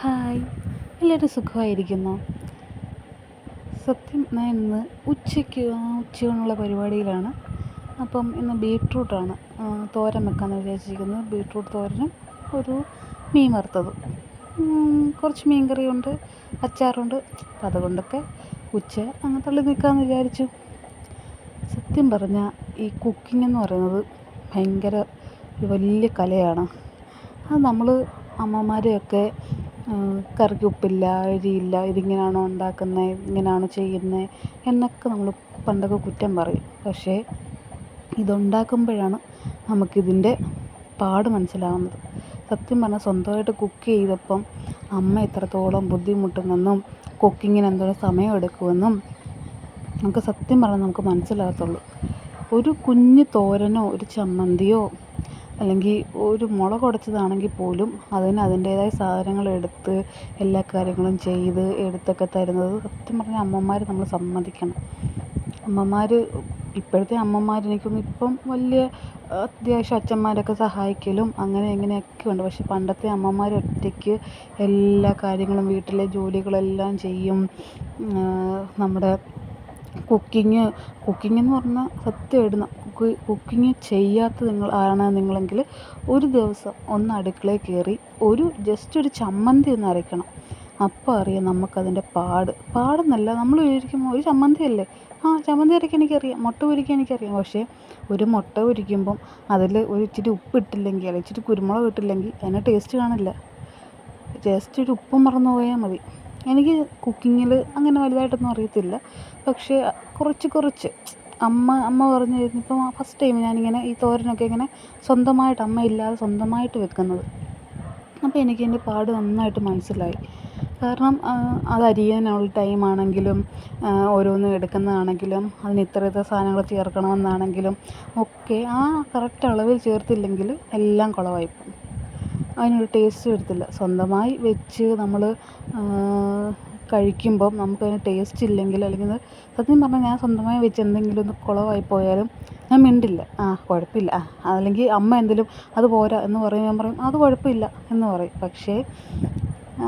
Hi. എല്ലാവരും സുഖമായിരിക്കുന്നു? സത്യം ഞാൻ ഇന്ന് ഉച്ചയ്ക്ക് ആ ഉച്ചയൂണുള്ള പരിപാടിയിലാണ്. അപ്പം ഇന്ന് ബീട്രൂട്ടാണ്. തോരൻ വെക്കാമെന്ന് വിചാരിച്ചിരിക്കുന്നത് ബീട്രൂട്ട് തോരനും ഒരു മീൻ വറുത്തതും. കുറച്ച് മീൻ കറിയുണ്ട് അച്ചാറുണ്ട്. അപ്പം അതുകൊണ്ടൊക്കെ ഉച്ച അങ്ങ് തള്ളി നിൽക്കാമെന്ന് വിചാരിച്ചു. സത്യം പറഞ്ഞാൽ ഈ കുക്കിംഗ് എന്ന് പറയുന്നത് ഭയങ്കര വലിയ കലയാണ്. അത് നമ്മൾ അമ്മമാരെയൊക്കെ കറിക്ക് ഉപ്പില്ല എരിയില്ല ഇതിങ്ങനെയാണോ ഉണ്ടാക്കുന്നത് ഇങ്ങനെയാണോ ചെയ്യുന്നത് എന്നൊക്കെ നമ്മൾ പണ്ടൊക്കെ കുറ്റം പറയും. പക്ഷേ ഇതുണ്ടാക്കുമ്പോഴാണ് നമുക്കിതിന്റെ പാട് മനസ്സിലാവുന്നത്. സത്യം പറഞ്ഞാൽ സ്വന്തമായിട്ട് കുക്ക് ചെയ്തപ്പം അമ്മ എത്രത്തോളം ബുദ്ധിമുട്ടുന്നെന്നും കുക്കിങ്ങിന് എന്തോരം സമയമെടുക്കുമെന്നും നമുക്ക് സത്യം പറഞ്ഞാൽ നമുക്ക് മനസ്സിലാകത്തുള്ളൂ. ഒരു കുഞ്ഞ് തോരനോ ഒരു ചമ്മന്തിയോ അല്ലെങ്കിൽ ഒരു മുളക് ഉടച്ചതാണെങ്കിൽ പോലും അതിന് അതിന്റേതായ സാധനങ്ങൾ എടുത്ത് എല്ലാ കാര്യങ്ങളും ചെയ്ത് എടുത്തൊക്കെ തരുന്നത് സത്യം പറഞ്ഞാൽ അമ്മമാർ നമ്മൾ സമ്മതിക്കണം. അമ്മമാർ ഇപ്പോഴത്തെ അമ്മമാർ എനിക്ക് ഇപ്പം വലിയ അത്യാവശ്യം അച്ഛന്മാരൊക്കെ സഹായിക്കലും അങ്ങനെ ഇങ്ങനെയൊക്കെ ഉണ്ട്. പക്ഷെ പണ്ടത്തെ അമ്മമാർ ഒറ്റയ്ക്ക് എല്ലാ കാര്യങ്ങളും വീട്ടിലെ ജോലികളെല്ലാം ചെയ്യും. നമ്മുടെ കുക്കിങ് കുക്കിംഗ് എന്ന് പറഞ്ഞാൽ സത്യമായിട്ടും കുക്ക് കുക്കിംഗ് ചെയ്യാത്ത നിങ്ങൾ ആണ് നിങ്ങളെങ്കിൽ ഒരു ദിവസം ഒന്ന് അടുക്കളയിൽ കയറി ഒരു ജസ്റ്റ് ഒരു ചമ്മന്തി ഒന്ന് അരയ്ക്കണം. അപ്പോൾ അറിയാം നമുക്കതിന്റെ പാട്. പാടെന്നല്ല നമ്മൾ വിചാരിക്കും ഒരു ചമ്മന്തി അല്ലേ ആ ചമ്മന്തി അരയ്ക്കാൻ എനിക്കറിയാം മുട്ട പൊരിക്കാൻ എനിക്കറിയാം. പക്ഷേ ഒരു മുട്ട പൊരിക്കുമ്പം അതിൽ ഒരു ഇച്ചിരി ഉപ്പ് ഇട്ടില്ലെങ്കിൽ അല്ലെങ്കിൽ ഇച്ചിരി കുരുമുളക് ഇട്ടില്ലെങ്കിൽ അതിന് ടേസ്റ്റ് കാണില്ല. ജസ്റ്റ് ഒരു ഉപ്പ് മറന്നു പോയാൽ മതി. എനിക്ക് കുക്കിങ്ങിൽ അങ്ങനെ വലുതായിട്ടൊന്നും അറിയത്തില്ല. പക്ഷേ കുറച്ച് കുറച്ച് അമ്മ അമ്മ പറഞ്ഞു തരുന്ന ഫസ്റ്റ് ടൈം ഞാനിങ്ങനെ ഈ തോരനൊക്കെ ഇങ്ങനെ സ്വന്തമായിട്ട് അമ്മയില്ലാതെ സ്വന്തമായിട്ട് വെക്കുന്നത്. അപ്പോൾ എനിക്ക് എന്റെ പാട് നന്നായിട്ട് മനസ്സിലായി. കാരണം അത് അരിയാനുള്ള ടൈമാണെങ്കിലും ഓരോന്ന് എടുക്കുന്നതാണെങ്കിലും അതിന് ഇത്ര ഇത്ര സാധനങ്ങൾ ചേർക്കണമെന്നാണെങ്കിലും ഒക്കെ ആ കറക്റ്റ് അളവിൽ ചേർത്തില്ലെങ്കിൽ എല്ലാം കുളമായിപ്പോവും അതിനൊരു ടേസ്റ്റ് വരത്തില്ല. സ്വന്തമായി വെച്ച് നമ്മൾ കഴിക്കുമ്പം നമുക്കതിന് ടേസ്റ്റ് ഇല്ലെങ്കിൽ അല്ലെങ്കിൽ സത്യം പറഞ്ഞാൽ ഞാൻ സ്വന്തമായി വെച്ച് എന്തെങ്കിലും ഒന്ന് കുളമായി പോയാലും ഞാൻ മിണ്ടില്ല. ആ കുഴപ്പമില്ല. ആ അല്ലെങ്കിൽ അമ്മ എന്തെങ്കിലും അത് പോരാ എന്ന് പറയും. ഞാൻ പറയും അത് കുഴപ്പമില്ല എന്ന് പറയും. പക്ഷേ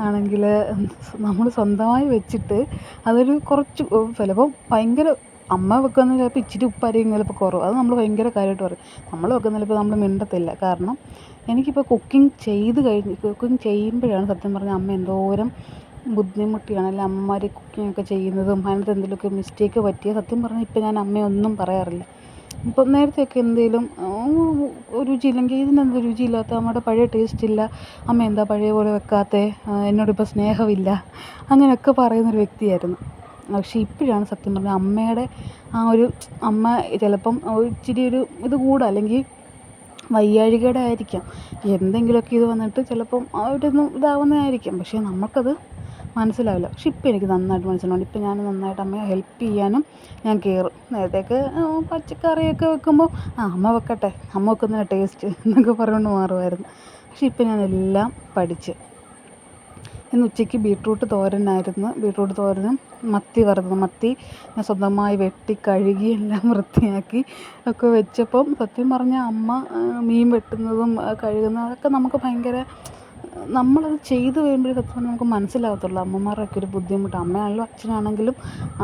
ആണെങ്കിൽ നമ്മൾ സ്വന്തമായി വെച്ചിട്ട് അതൊരു കുറച്ച് ചിലപ്പം ഭയങ്കര അമ്മ വെക്കുന്ന ചിലപ്പോൾ ഇച്ചിരി ഉപ്പായിരിക്കും ചിലപ്പോൾ കുറവ്. അത് നമ്മൾ ഭയങ്കര കാര്യമായിട്ട് പറയും. നമ്മൾ വെക്കുന്ന ചിലപ്പോൾ നമ്മൾ മിണ്ടത്തില്ല. കാരണം എനിക്കിപ്പോൾ കുക്കിംഗ് ചെയ്ത് കഴിഞ്ഞ് കുക്കിംഗ് ചെയ്യുമ്പോഴാണ് സത്യം പറഞ്ഞാൽ അമ്മ എന്തോരം ബുദ്ധിമുട്ടിയാണ്. അല്ല അമ്മമാർ കുക്കിംഗ് ഒക്കെ ചെയ്യുന്നതും അതിനകത്ത് എന്തെങ്കിലുമൊക്കെ മിസ്റ്റേക്ക് പറ്റിയ സത്യം പറഞ്ഞാൽ ഇപ്പം ഞാൻ അമ്മയെ ഒന്നും പറയാറില്ല. ഇപ്പം നേരത്തെയൊക്കെ എന്തെങ്കിലും രുചിയില്ലെങ്കിൽ ഇതിനെന്ത് രുചിയില്ലാത്ത അമ്മയുടെ പഴയ ടേസ്റ്റ് ഇല്ല. അമ്മ എന്താ പഴയ പോലെ വെക്കാത്തേ? എന്നോടിപ്പോൾ സ്നേഹമില്ല. അങ്ങനെയൊക്കെ പറയുന്നൊരു വ്യക്തിയായിരുന്നു. പക്ഷേ ഇപ്പോഴാണ് സത്യം പറഞ്ഞാൽ അമ്മയുടെ ആ ഒരു അമ്മ ചിലപ്പം ഇച്ചിരി ഒരു ഇത് കൂടുക അല്ലെങ്കിൽ വയ്യാഴികയുടെ ആയിരിക്കാം എന്തെങ്കിലുമൊക്കെ ഇത് വന്നിട്ട് ചിലപ്പം അവരൊന്നും ഇതാവുന്നതായിരിക്കും. പക്ഷേ നമുക്കത് മനസ്സിലാവില്ല. പക്ഷെ ഇപ്പം എനിക്ക് നന്നായിട്ട് മനസ്സിലാവുന്നുണ്ട്. ഇപ്പം ഞാൻ നന്നായിട്ട് അമ്മയെ ഹെൽപ്പ് ചെയ്യാനും ഞാൻ കയറും നേരത്തേക്ക് പച്ചക്കറിയൊക്കെ വെക്കുമ്പോൾ ആ അമ്മ വെക്കട്ടെ. അമ്മ വെക്കുന്നതിന് ടേസ്റ്റ് എന്നൊക്കെ പറഞ്ഞുകൊണ്ട് മാറുമായിരുന്നു. പക്ഷെ ഇപ്പം ഞാൻ എല്ലാം പഠിച്ച് ഇന്ന് ഉച്ചയ്ക്ക് ബീട്രൂട്ട് തോരനായിരുന്നു. ബീട്രൂട്ട് തോരനും മത്തി വറുത്തത്. മത്തി ഞാൻ സ്വന്തമായി വെട്ടി കഴുകി എല്ലാം വൃത്തിയാക്കി ഒക്കെ വെച്ചപ്പം സത്യം പറഞ്ഞാൽ അമ്മ മീൻ വെട്ടുന്നതും കഴുകുന്നതും അതൊക്കെ നമുക്ക് ഭയങ്കര നമ്മളത് ചെയ്ത് കഴിയുമ്പോഴേ സത്യം നമുക്ക് മനസ്സിലാകത്തുള്ളൂ. അമ്മമാരൊക്കെ ഒരു ബുദ്ധിമുട്ട്. അമ്മയാണെങ്കിലും അച്ഛനാണെങ്കിലും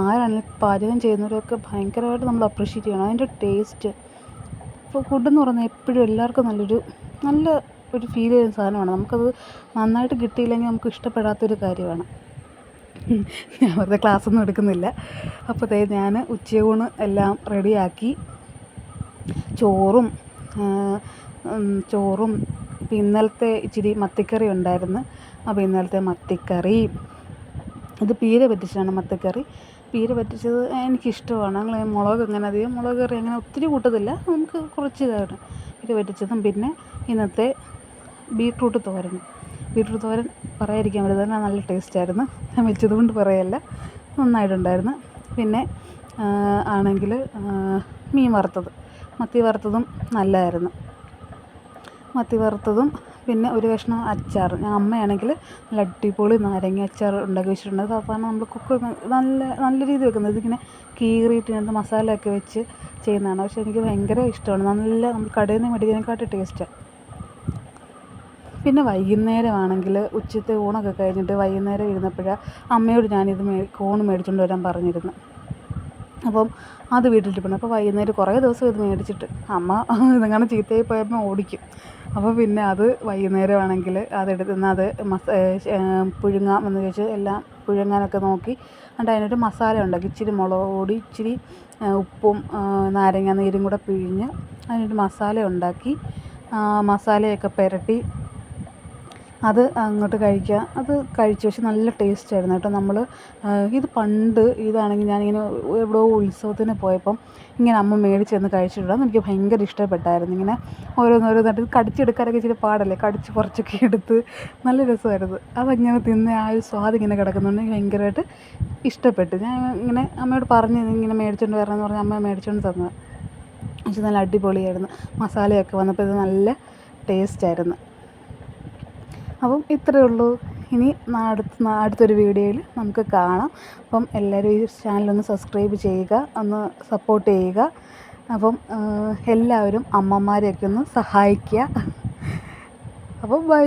ആരാണെങ്കിലും പാചകം ചെയ്യുന്നവരൊക്കെ ഭയങ്കരമായിട്ട് നമ്മൾ അപ്രീഷിയേറ്റ് ചെയ്യണം. അതിന്റെ ടേസ്റ്റ് ഇപ്പോൾ ഫുഡെന്ന് പറഞ്ഞാൽ എപ്പോഴും എല്ലാവർക്കും നല്ലൊരു നല്ല ഒരു ഫീൽ ചെയ്യുന്ന സാധനമാണ്. നമുക്കത് നന്നായിട്ട് കിട്ടിയില്ലെങ്കിൽ നമുക്ക് ഇഷ്ടപ്പെടാത്തൊരു കാര്യമാണ്. ഞാൻ വെറുതെ ക്ലാസ്സൊന്നും എടുക്കുന്നില്ല. അപ്പോൾ ദേ ഞാൻ ഉച്ചയൂണ് എല്ലാം റെഡിയാക്കി. ചോറും ചോറും ഇപ്പം ഇന്നലത്തെ ഇച്ചിരി മത്തിക്കറി ഉണ്ടായിരുന്നു. അപ്പോൾ ഇന്നലത്തെ മത്തിക്കറി. ഇത് പീര പറ്റിച്ചാണ് മത്തിക്കറി. പീര പറ്റിച്ചത് എനിക്കിഷ്ടമാണ്. ഞങ്ങൾ മുളക് അങ്ങനെ അധികം മുളക് കറി അങ്ങനെ ഒത്തിരി കൂട്ടത്തില്ല. നമുക്ക് കുറച്ച് ഇതായിട്ട് പീര പറ്റിച്ചതും പിന്നെ ഇന്നത്തെ ബീട്രൂട്ട് തോരൻ. ബീട്രൂട്ട് തോരൻ പറയാതിരിക്കാൻ പറ്റില്ല. തന്നെ നല്ല ടേസ്റ്റായിരുന്നു ഞാൻ വെച്ചത് കൊണ്ട് പറയല്ല. നന്നായിട്ടുണ്ടായിരുന്നു. പിന്നെ ആണെങ്കിൽ മീൻ വറുത്തത്. മത്തി വറുത്തതും നല്ലതായിരുന്നു മത്തി വറുത്തതും പിന്നെ ഒരു കഷ്ണം അച്ചാർ. ഞാൻ അമ്മയാണെങ്കിൽ നല്ല അടിപൊളി നാരങ്ങ അച്ചാർ ഉണ്ടാക്കി വെച്ചിട്ടുണ്ട്. സാധാരണ നമ്മൾ കുക്ക് നല്ല നല്ല രീതിയിൽ വെക്കുന്നത്. ഇതിങ്ങനെ കീറിയിട്ട് ഇതിനകത്ത് മസാലയൊക്കെ വെച്ച് ചെയ്യുന്നതാണ്. പക്ഷേ എനിക്ക് ഭയങ്കര ഇഷ്ടമാണ്. നല്ല നമ്മൾ കടയിൽ നിന്ന് മേടിക്കുന്നതിനെക്കാട്ടും ടേസ്റ്റാണ് പിന്നെ വൈകുന്നേരമാണെങ്കിൽ ഉച്ചത്തെ ഊണൊക്കെ കഴിഞ്ഞിട്ട് വൈകുന്നേരം ഇരുന്നപ്പോഴാണ് അമ്മയോട് ഞാനിത് മേ കോൺ മേടിച്ചുകൊണ്ട് വരാൻ പറഞ്ഞിരുന്നു. അപ്പം അത് വീട്ടിലിരിപ്പുണ്ട് അപ്പോൾ വൈകുന്നേരം കുറേ ദിവസം ഇത് മേടിച്ചിട്ട് അമ്മ ഇതങ്ങനെ ചീത്തയായി പോയപ്പോൾ ഓടിക്കും. അപ്പോൾ പിന്നെ അത് വൈകുന്നേരമാണെങ്കിൽ അതെടുത്ത് നിന്ന് അത് മസ പുഴുങ്ങാം എന്ന് ചോദിച്ച് എല്ലാം പുഴുങ്ങാനൊക്കെ നോക്കി. എന്നിട്ട് അതിനൊരു മസാല ഉണ്ടാക്കി. ഇച്ചിരി മുളക് പൊടി ഇച്ചിരി ഉപ്പും നാരങ്ങ നീരും കൂടെ പിഴിഞ്ഞ് അതിനൊരു മസാല ഉണ്ടാക്കി. മസാലയൊക്കെ പുരട്ടി അത് അങ്ങോട്ട് കഴിക്കുക. അത് കഴിച്ചു പക്ഷെ നല്ല ടേസ്റ്റ് ആയിരുന്നു കേട്ടോ നമ്മൾ ഇത് പണ്ട് ഇതാണെങ്കിൽ ഞാനിങ്ങനെ എവിടെയോ ഉത്സവത്തിന് പോയപ്പം ഇങ്ങനെ അമ്മ മേടിച്ച് തന്ന് കഴിച്ചിട്ടുണ്ട് എനിക്ക് ഭയങ്കര ഇഷ്ടപ്പെട്ടായിരുന്നു. ഇങ്ങനെ ഓരോന്നോരോന്നായിട്ട് കടിച്ചെടുക്കാനൊക്കെ ഇച്ചിരി പാടല്ലേ? കടിച്ച് കുറച്ചൊക്കെ എടുത്ത് നല്ല രസമായിരുന്നു. അതങ്ങനെ തിന്ന് ആ ഒരു സ്വാദ് ഇങ്ങനെ കിടക്കുന്നുണ്ട് എനിക്ക് ഭയങ്കരമായിട്ട് ഇഷ്ടപ്പെട്ടു. ഞാൻ ഇങ്ങനെ അമ്മയോട് പറഞ്ഞ് ഇങ്ങനെ മേടിച്ചുകൊണ്ട് വരണമെന്ന് പറഞ്ഞ് അമ്മ മേടിച്ചുകൊണ്ട് തന്നത്. പക്ഷെ നല്ല അടിപൊളിയായിരുന്നു. മസാലയൊക്കെ വന്നപ്പോൾ ഇത് നല്ല ടേസ്റ്റായിരുന്നു അപ്പം ഇത്രയേ ഉള്ളൂ. ഇനി അടുത്ത അടുത്തൊരു വീഡിയോയിൽ നമുക്ക് കാണാം. അപ്പം എല്ലാവരും ഈ ചാനലൊന്ന് സബ്സ്ക്രൈബ് ചെയ്യുക ഒന്ന് സപ്പോർട്ട് ചെയ്യുക. അപ്പം എല്ലാവരും അമ്മമാരെയൊക്കെ ഒന്ന് സഹായിക്കുക. അപ്പം ബൈ